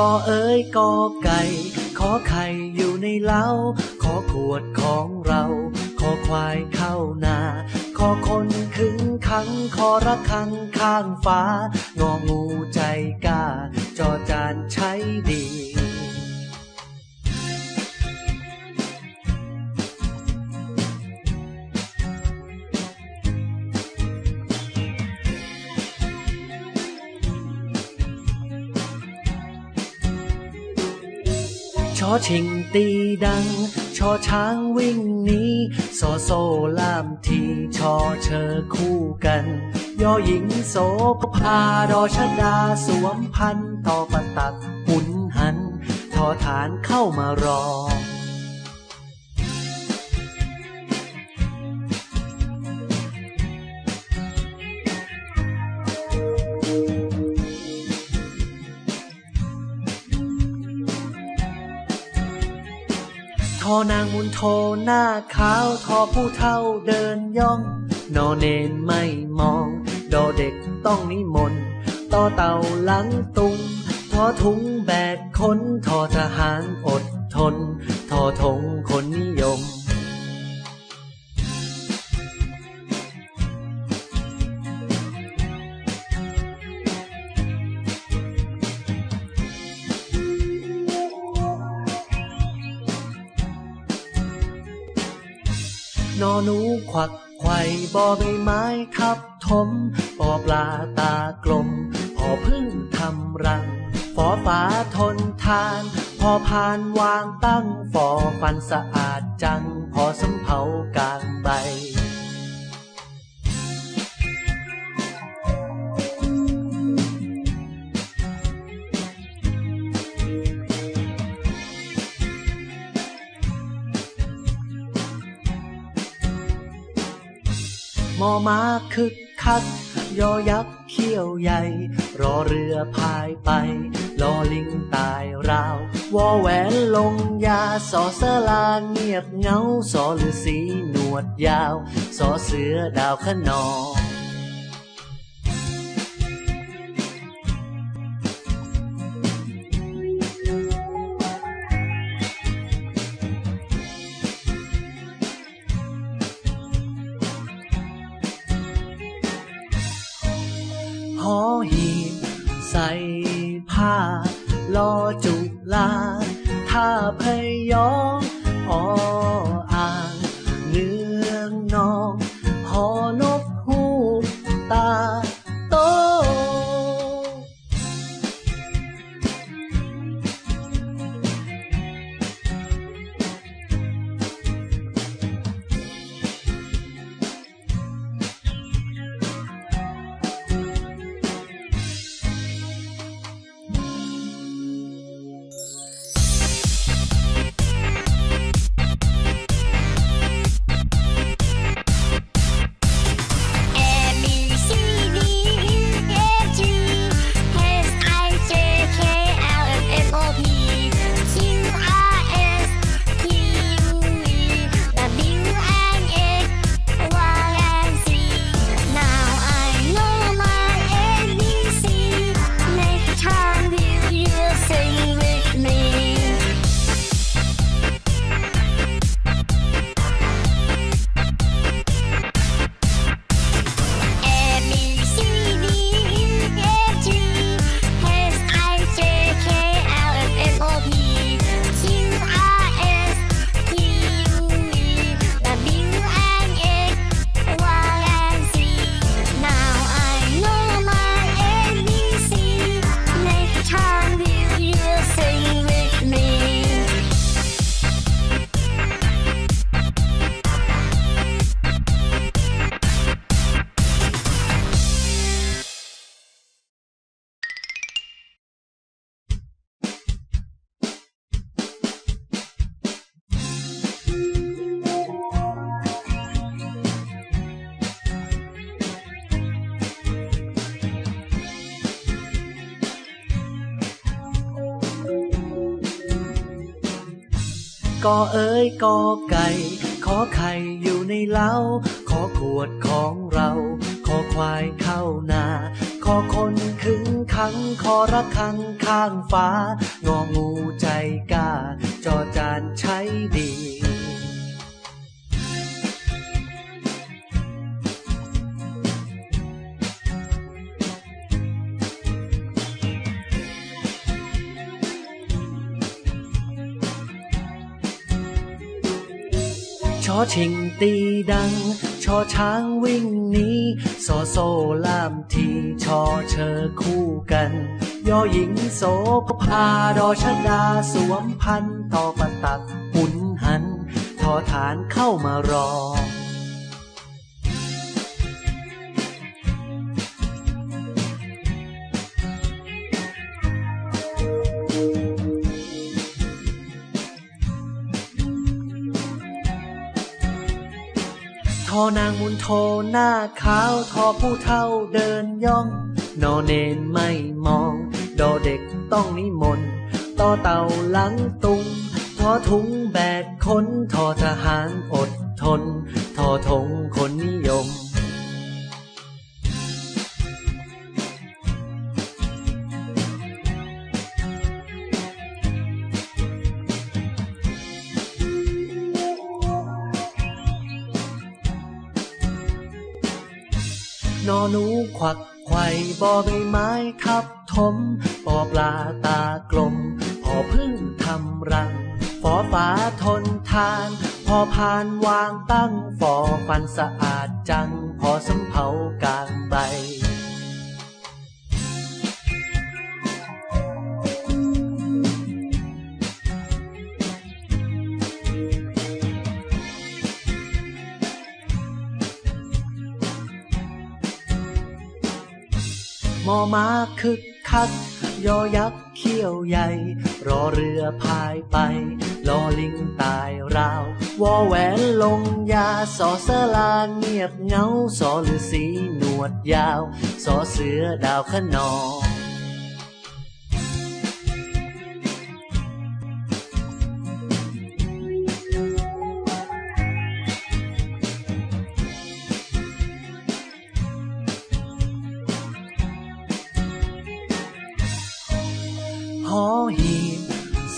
กอเอ้ยกอไก่ ขอไข่อยู่ในเล้า ขอขวดของเรา ขอควายเข้านา ขอคนขึงขัง ขอระคังข้างฟ้างองูใจกล้าจอจานใช้ดี ชอชิงตีดัง ชอช้างวิ่งหนีซอโซล่ามทีชอเชอคู่กัน ยอหญิงโสภาดอชดาสวมพันต่อประตักหุนหัน ทอฐานเข้ามารอ ทอนางมุนโทหน้าขาวทอผู้เท่าเดินย่อง นอเนนไม่มอง ดอเด็กต้องนิมนต์ต่อเต่าหลังตุง ทอถุงแบกคน ทอทหารอดทน ทอทงคนนิยม นอหนูควักไข่บอใบไม้ทับถมปอปลาตากลม พอพึ่งทำรังฟอฟ้าทนทาน พอพานวางตั้งฟอฟันสะอาดจัง พอสำเภากลางใบ มอมาคึกคัก ยอยักษ์เขี้ยวใหญ่ รอเรือพายไปลอลิงตายราว วอแหวนลงยาสอเสลาเงียบเงาสอหรือสีหนวดยาว สอเสือดาวขนอง ลอจุลาท่าพยองออ่ กอเอ้ยกอไก่ ขอไข่อยู่ในเล้า ขอขวดของเรา ขอควายเข้านา ขอคนขึงขัง ขอระคังข้างฟ้างองูใจกล้าจอจานใช้ดี อชิงตีดัง ชอช้างวิ่งหนีซอโซล่ามทีชอเชอคู่กัน ยอหญิงโสภาดอชดาสวมพันต่อประตักหุนหัน ทอฐานเข้ามารอ ทอนางมุนโทหน้าขาวทอผู้เท่าเดินย่อง นอเนนไม่มอง ดอเด็กต้องนิมนต์ต่อเต่าหลังตุง ทอถุงแบกคน ทอทหารอดทน ทอทงคนนิยม นอหนูควักไข่บอใบไม้ทับถมปอปลาตากลม พอพึ่งทำรังฟอฟ้าทนทาน พอพานวางตั้งฟอฟันสะอาดจัง พอสำเภากลางใบ มอมาคึกคัก ยอยักษ์เขี้ยวใหญ่ รอเรือพายไป ลอลิงตายราว วอแหวนลงยา สอเสลาเงียบเงา สอฤาษีหนวดยาว สอเสือดาวขนอง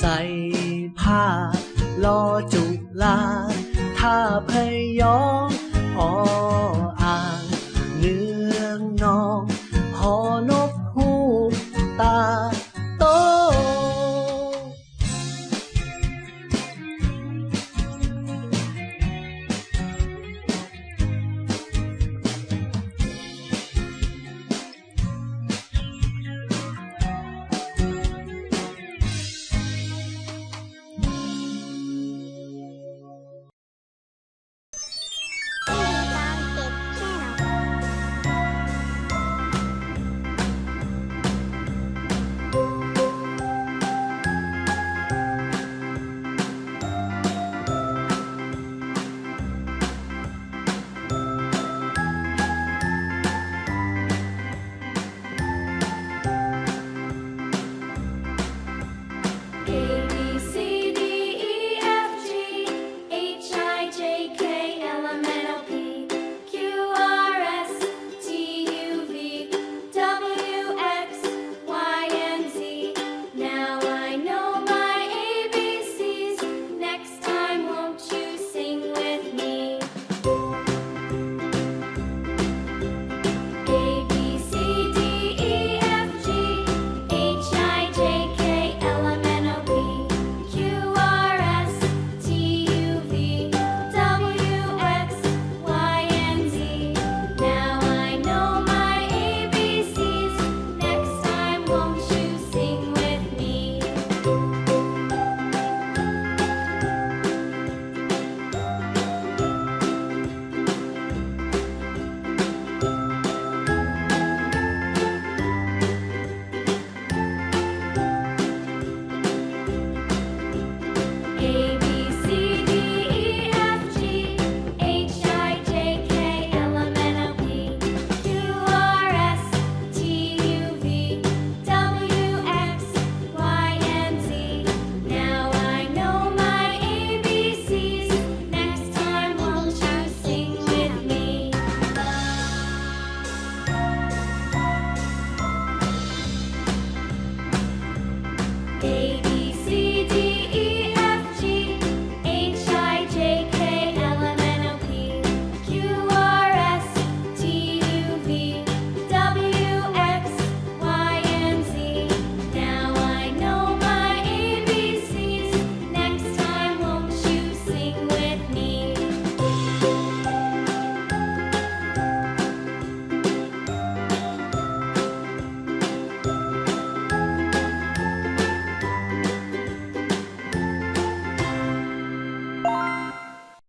ใส่ผ้าลอจุลาถ้าพยอง